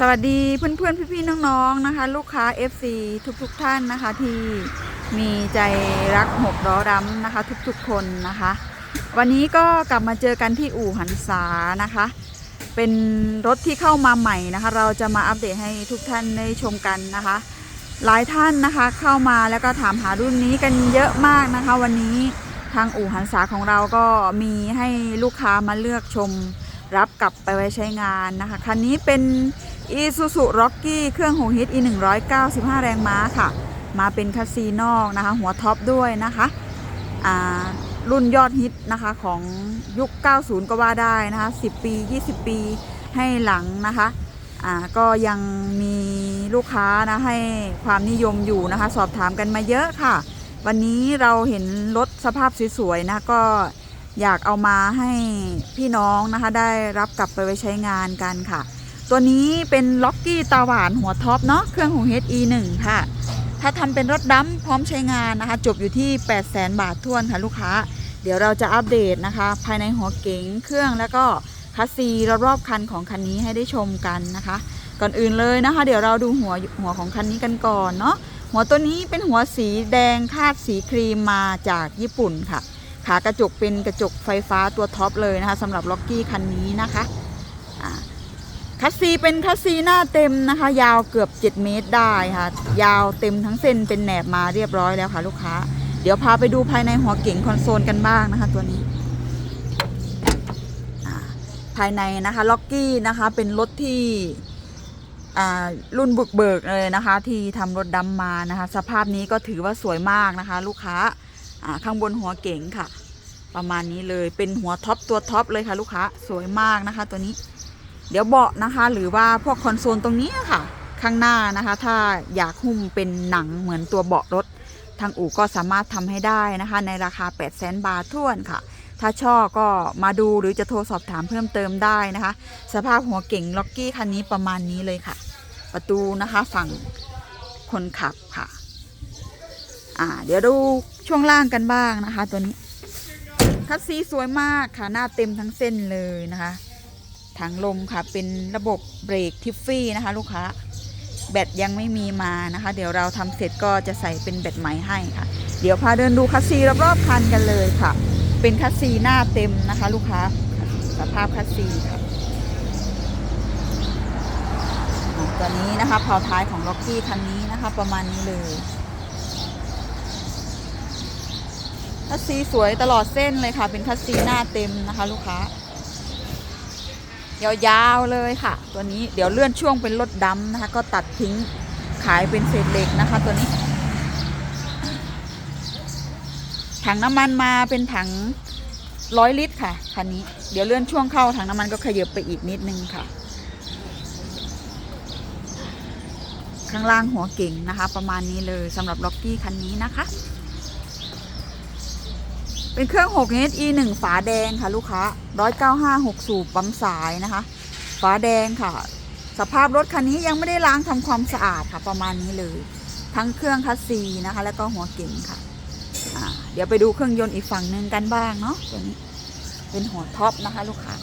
สวัสดีเพื่อนๆพี่ๆน้องๆนะคะ ลูกค้า FC ทุกๆท่านนะคะ ที่มีใจรักหกล้อดำนะคะ ทุกๆคนนะคะ วันนี้ก็กลับมาเจอกันที่อู่หันษานะคะ เป็นรถที่เข้ามาใหม่นะคะ เราจะมาอัปเดตให้ทุกท่านได้ชมกันนะคะ หลายท่านนะคะเข้ามาแล้วก็ถามหารุ่นนี้กันเยอะมากนะคะ วันนี้ทางอู่หันษาของเราก็มีให้ลูกค้ามาเลือกชมรับกลับไปไว้ใช้งานนะคะคันนี้เป็น Isuzu Rocky เครื่อง6ฮิต E 195 แรงม้าค่ะ มาเป็นคัสซีนอกนะคะ หัวท็อปด้วยนะคะอ่ารุ่นยอดฮิตนะคะของยุค 90 ก็ว่าได้นะคะ 10 ปี 20 ปีให้หลังนะคะอ่าก็ยังมีลูกค้านะให้ความนิยมอยู่นะคะ สอบถามกันมาเยอะค่ะ วันนี้เราเห็นรถสภาพสวยๆนะก็อยากเอามาให้พี่น้องนะคะได้รับกลับไปไว้ใช้งานกันค่ะ ตัวนี้เป็นล็อกกี้ตาหวานหัวท็อปเนาะเครื่องของ HE1 ค่ะ ถ้าทำเป็นรถดัมพร้อมใช้งานนะคะ จบอยู่ที่ 8 0 0 0 0 0บาททวนค่ะลูกค้า เดี๋ยวเราจะอัปเดตนะคะ ภายในหัวเก๋งเครื่องแล้วก็คัสซีรอบๆคันของคันนี้ให้ได้ชมกันนะคะ ก่อนอื่นเลยนะคะ เดี๋ยวเราดูหัวหัวของคันนี้กันก่อนเนาะหัวตัวนี้เป็นหัวสีแดงคาดสีครีมมาจากญี่ปุ่นค่ะ ขากระจกเป็นกระจกไฟฟ้าตัวท็อปเลยนะคะสำหรับล็อกกี้คันนี้นะคะ คัสซีเป็นคัสซีหน้าเต็มนะคะ ยาวเกือบ 7 เมตรได้ค่ะ ยาวเต็มทั้งเส้นเป็นแหนบมาเรียบร้อยแล้วค่ะ ลูกค้า เดี๋ยวพาไปดูภายในหัวเก๋งคอนโซลกันบ้างนะคะ ตัวนี้ ภายในนะคะล็อกกี้นะคะ เป็นรถที่รุ่นบุกเบิกเลยนะคะ ที่ทำรถดำมานะคะ สภาพนี้ก็ถือว่าสวยมากนะคะ ลูกค้าอ่าข้างบนหัวเก๋งค่ะ ประมาณนี้เลยเป็นหัวท็อปตัวท็อปเลยค่ะ ลูกค้าสวยมากนะคะ ตัวนี้ เดี๋ยวเบาะนะคะ หรือว่าพวกคอนโซลตรงนี้ค่ะ ข้างหน้านะคะ ถ้าอยากหุ้มเป็นหนังเหมือนตัวเบาะรถ ทางอู่ก็สามารถทำให้ได้นะคะ ในราคา 8 0 0 0 0 0บาทท่วนค่ะ ถ้าชอบก็มาดูหรือจะโทรสอบถามเพิ่มเติมได้นะคะ สภาพหัวเก่งล็อกกี้คันนี้ประมาณนี้เลยค่ะ ประตูนะคะฝั่งคนขับค่ะอ่าเดี๋ยวดูช่วงล่างกันบ้างนะคะ ตัวนี้คัสซีสวยมากค่ะ หน้าเต็มทั้งเส้นเลยนะคะ ถังลมค่ะเป็นระบบเบรกทิฟฟี่นะคะ ลูกค้าแบตยังไม่มีมานะคะ เดี๋ยวเราทำเสร็จก็จะใส่เป็นแบตใหม่ให้ค่ะ เดี๋ยวพาเดินดูคัสซีรอบๆคันกันเลยค่ะ เป็นคัสซีหน้าเต็มนะคะ ลูกค้าสภาพคัสซีค่ะตัวนี้นะคะเผาท้ายของล็อกกี้คันนี้นะคะ ประมาณนี้เลยคัสซีสวยตลอดเส้นเลยค่ะ เป็นคัสซีหน้าเต็มนะคะ ลูกค้า ยาวๆเลยค่ะ ตัวนี้เดี๋ยวเลื่อนช่วงเป็นรถดำนะคะ ก็ตัดทิ้งขายเป็นเศษเหล็กนะคะ ตัวนี้ ถังน้ำมันมาเป็นถังร้อยลิตรค่ะคันนี้เดี๋ยวเลื่อนช่วงเข้าถังน้ำมันก็ขยับไปอีกนิดนึงค่ะ ข้างล่างหัวเก่งนะคะ ประมาณนี้เลยสำหรับล็อกกี้คันนี้นะคะ เป็นเครื่อง6 HE 1 ฝาแดงค่ะ ลูกค้า195 6 สูบปั๊มสายนะคะ ฝาแดงค่ะ สภาพรถคันนี้ยังไม่ได้ล้างทำความสะอาดค่ะ ประมาณนี้เลย ทั้งเครื่องคัสซีนะคะ แล้วก็หัวเก๋งค่ะ เดี๋ยวไปดูเครื่องยนต์อีกฝั่งหนึ่งกันบ้างเนาะตัวนี้ เป็นหัวท็อปนะคะ ลูกค้า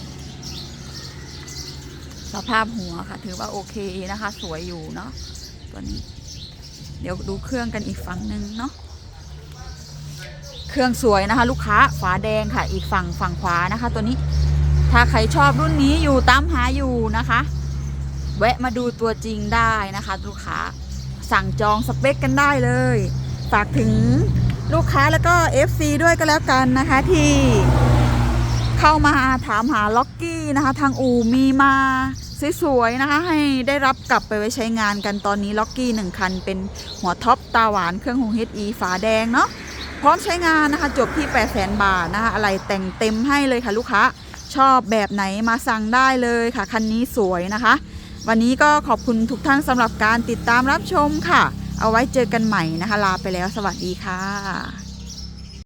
สภาพหัวค่ะ ถือว่าโอเคนะคะ สวยอยู่เนาะตัวนี้ เดี๋ยวดูเครื่องกันอีกฝั่งหนึ่งเนาะ เครื่องสวยนะคะ ลูกค้าฝาแดงค่ะ อีกฝั่งฝั่งขวานะคะ ตัวนี้ถ้าใครชอบรุ่นนี้อยู่ตามหาอยู่นะคะ แวะมาดูตัวจริงได้นะคะ ลูกค้าสั่งจองสเปคกันได้เลย ฝากถึงลูกค้าแล้วก็ FC ด้วยก็แล้วกันนะคะที่เข้ามาถามหาล็อกกี้นะคะ ทางอู่มีมาสวยๆนะคะ ให้ได้รับกลับไปไว้ใช้งานกันตอนนี้ล็อกกี้หนึ่งคันเป็นหัวท็อปตาหวานเครื่องหง HE ฝาแดงเนาะ พร้อมใช้งานนะคะ จบที่ 8 0 0 0 0 0 บาทนะคะ อะไรแต่งเต็มให้เลยค่ะลูกค้า ชอบแบบไหนมาสั่งได้เลยค่ะ คันนี้สวยนะคะ วันนี้ก็ขอบคุณทุกท่านสำหรับการติดตามรับชมค่ะ เอาไว้เจอกันใหม่นะคะ ลาไปแล้ว สวัสดีค่ะ